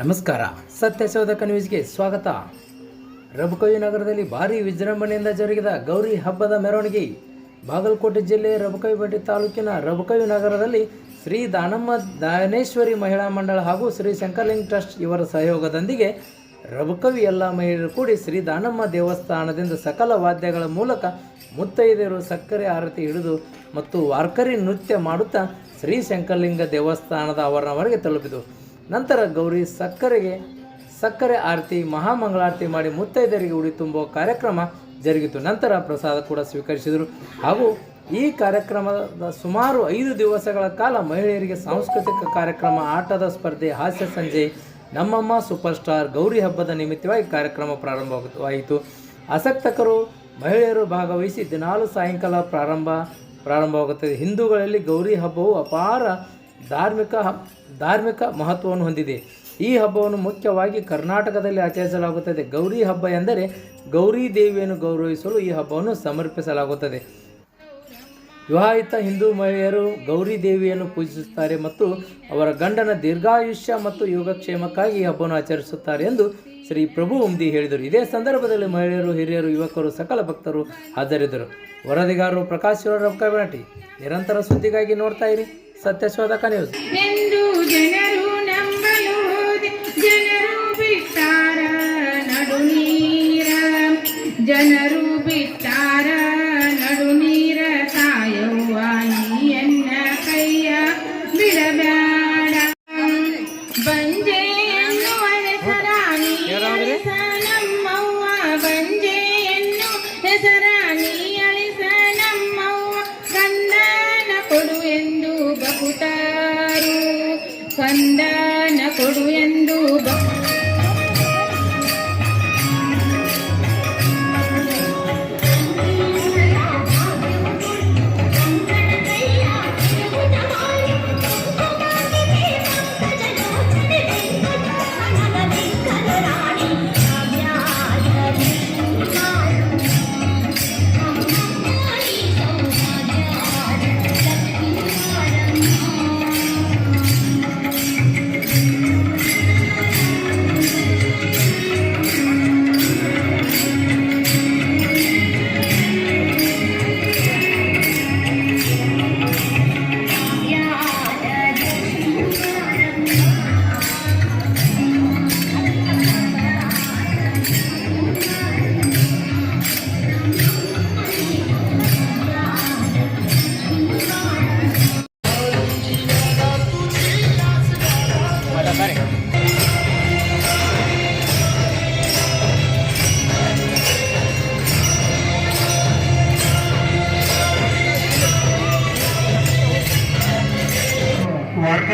ನಮಸ್ಕಾರ. ಸತ್ಯಶೋಧಕ ನ್ಯೂಸ್ಗೆ ಸ್ವಾಗತ. ರಬಕವಿ ನಗರದಲ್ಲಿ ಭಾರಿ ವಿಜೃಂಭಣೆಯಿಂದ ಜರುಗಿದ ಗೌರಿ ಹಬ್ಬದ ಮೆರವಣಿಗೆ. ಬಾಗಲಕೋಟೆ ಜಿಲ್ಲೆ ರಬಕವಿಬೆಟ್ಟಿ ತಾಲೂಕಿನ ರಬಕವಿ ನಗರದಲ್ಲಿ ಶ್ರೀ ದಾನಮ್ಮ ದಾನೇಶ್ವರಿ ಮಹಿಳಾ ಮಂಡಳ ಹಾಗೂ ಶ್ರೀ ಶಂಕರಲಿಂಗ ಟ್ರಸ್ಟ್ ಇವರ ಸಹಯೋಗದೊಂದಿಗೆ ರಬಕವಿ ಎಲ್ಲ ಮಹಿಳೆಯರು ಕೂಡಿ ಶ್ರೀ ದಾನಮ್ಮ ದೇವಸ್ಥಾನದಿಂದ ಸಕಲ ವಾದ್ಯಗಳ ಮೂಲಕ ಮುತ್ತೈದೆಯರು ಸಕ್ಕರೆ ಆರತಿ ಹಿಡಿದು ಮತ್ತು ವಾರ್ಕರಿ ನೃತ್ಯ ಮಾಡುತ್ತಾ ಶ್ರೀ ಶಂಕರಲಿಂಗ ದೇವಸ್ಥಾನದ ಆವರಣವರೆಗೆ ತಲುಪಿತು ನಂತರ ಗೌರಿ ಸಕ್ಕರೆಗೆ ಸಕ್ಕರೆ ಆರತಿ, ಮಹಾಮಂಗಳಾರತಿ ಮಾಡಿ ಮುತ್ತೈದರಿಗೆ ಉಡಿ ತುಂಬುವ ಕಾರ್ಯಕ್ರಮ ಜರುಗಿತು. ನಂತರ ಪ್ರಸಾದ ಕೂಡ ಸ್ವೀಕರಿಸಿದರು. ಹಾಗೂ ಈ ಕಾರ್ಯಕ್ರಮದ ಸುಮಾರು ಐದು ದಿವಸಗಳ ಕಾಲ ಮಹಿಳೆಯರಿಗೆ ಸಾಂಸ್ಕೃತಿಕ ಕಾರ್ಯಕ್ರಮ, ಆಟದ ಸ್ಪರ್ಧೆ, ಹಾಸ್ಯ ಸಂಜೆ, ನಮ್ಮಮ್ಮ ಸೂಪರ್ ಸ್ಟಾರ್ ಗೌರಿ ಹಬ್ಬದ ನಿಮಿತ್ತವಾಗಿ ಕಾರ್ಯಕ್ರಮ ಪ್ರಾರಂಭವಾಯಿತು. ಆಸಕ್ತಕರು ಮಹಿಳೆಯರು ಭಾಗವಹಿಸಿ ದಿನಾಲು ಸಾಯಂಕಾಲ ಪ್ರಾರಂಭ ಪ್ರಾರಂಭವಾಗುತ್ತದೆ. ಹಿಂದೂಗಳಲ್ಲಿ ಗೌರಿ ಹಬ್ಬವು ಅಪಾರ ಧಾರ್ಮಿಕ ಧಾರ್ಮಿಕ ಮಹತ್ವವನ್ನು ಹೊಂದಿದೆ. ಈ ಹಬ್ಬವನ್ನು ಮುಖ್ಯವಾಗಿ ಕರ್ನಾಟಕದಲ್ಲಿ ಆಚರಿಸಲಾಗುತ್ತದೆ. ಗೌರಿ ಹಬ್ಬ ಎಂದರೆ ಗೌರಿ ದೇವಿಯನ್ನು ಗೌರವಿಸಲು ಈ ಹಬ್ಬವನ್ನು ಸಮರ್ಪಿಸಲಾಗುತ್ತದೆ. ವಿವಾಹಿತ ಹಿಂದೂ ಮಹಿಳೆಯರು ಗೌರಿ ದೇವಿಯನ್ನು ಪೂಜಿಸುತ್ತಾರೆ ಮತ್ತು ಅವರ ಗಂಡನ ದೀರ್ಘಾಯುಷ್ಯ ಮತ್ತು ಯೋಗಕ್ಷೇಮಕ್ಕಾಗಿ ಈ ಹಬ್ಬವನ್ನು ಆಚರಿಸುತ್ತಾರೆ ಎಂದು ಶ್ರೀ ಪ್ರಭು ಉಮ್ದಿ ಹೇಳಿದರು. ಇದೇ ಸಂದರ್ಭದಲ್ಲಿ ಮಹಿಳೆಯರು, ಹಿರಿಯರು, ಯುವಕರು, ಸಕಲ ಭಕ್ತರು ಹಾಜರಿದ್ದರು. ವರದಿಗಾರರು ಪ್ರಕಾಶ್ ರೊಕ್ಕಬೆನಟಿ ನಿರಂತರ ಸುದ್ದಿಗಾಗಿ ನೋಡ್ತಾ ಇರಿ. ಸತ್ಯಶೋಧಕ ನ್ಯೂಸ್ ಎಂದು ಜನರು ನಂಬಲು ಹೋದೆ ಜನರು ಬಿಟ್ಟಾರ ನಡು ನೀರ. ಜನರು ಬಿಟ್ಟಾರ ನಡು ನೀರ ಕಾಯವ್ವ ನೀಯನ್ನ ಕೈಯ ಬಿಡಬೇಡ. ಬಂಜೆಯನ್ನು ಹೆಸರ ನೀ ಕಂದನ ಕೊಡು ಎಂದು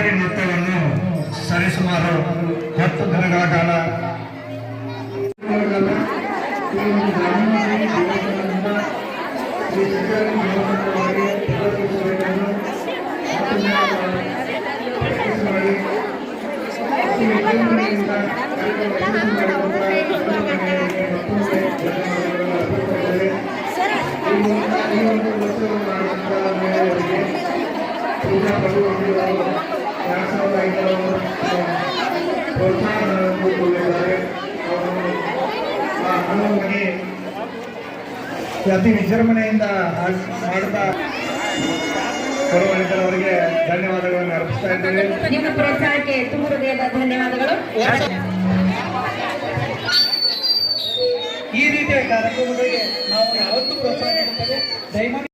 ವಾರ್ಕರಿ ನೃತ್ಯವನ್ನು ಸರಿಸುಮಾರು ಹತ್ತು ದಿನಗಳ ಕಾಲ ಪೂಜಾ ಪಡುವವರು ಕೊಟ್ಟಿದ್ದಾರೆ ಹನುಮನಿಗೆ ಅತಿ ವಿಜೃಂಭಣೆಯಿಂದ ಮಾಡ್ತಾ ಮಾಡುತ್ತಾ ಅವರಿಗೆ ಧನ್ಯವಾದಗಳನ್ನು ಅರ್ಪಿಸ್ತಾ ಇದ್ದೇವೆ ನಿಮ್ಮ ಪ್ರೋತ್ಸಾಹಕ್ಕೆ ತುಂಬ ಹೃದಯದ ಧನ್ಯವಾದಗಳು. ಈ ರೀತಿಯ ಕಾರ್ಯಕ್ರಮಗಳಿಗೆ ನಾವು ಯಾವತ್ತೂ ಪ್ರೋತ್ಸಾಹ ನೀಡುತ್ತೇವೆ ದಯಮಾಡಿ